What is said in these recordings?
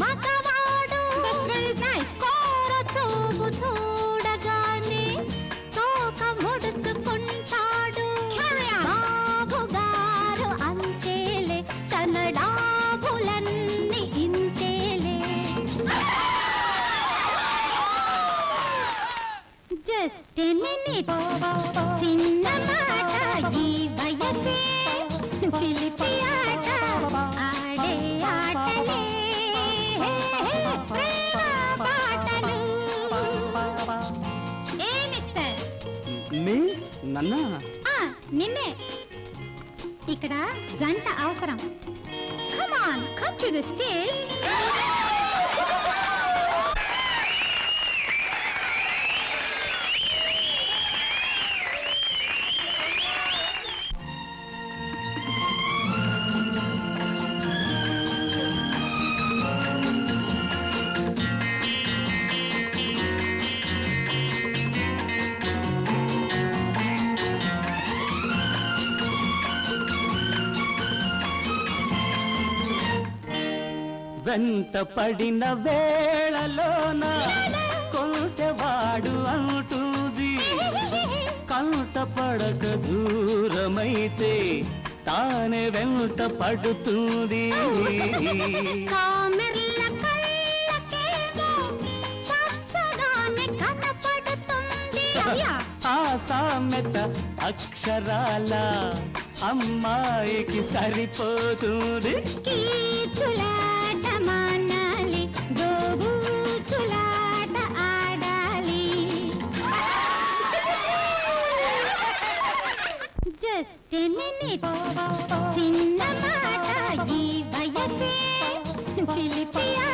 మగవాడు కోర చూపు చూడగానే తోక ముడుచుకుంటాడు. బాబుగారు అంతేలే తన డాబులన్నీ ఇంతేలే. Just minute. చిన్న మాట ఈ వయసే. చిలిపి మీ నన్న? నిన్నే. ఇక్కడ జంట అవసరం. Come on come to the stage వెంట పడిన వేళలోన కొంచెవాడు అంటుంది. కంట పడక దూరమైతే తానే వెంట పడుతుంది. ఆ సామెత అక్షరాల అమ్మాయికి సరిపోతుంది. జస్ట్ మినిట్ చిన్న మాట ఈ వయసే. చిలిపియా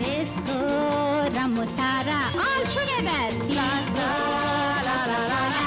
వేసుకో రమ్ము సారా ఆల్ టుగెదర్ తీసుకో కోకోకోలా వేసుకో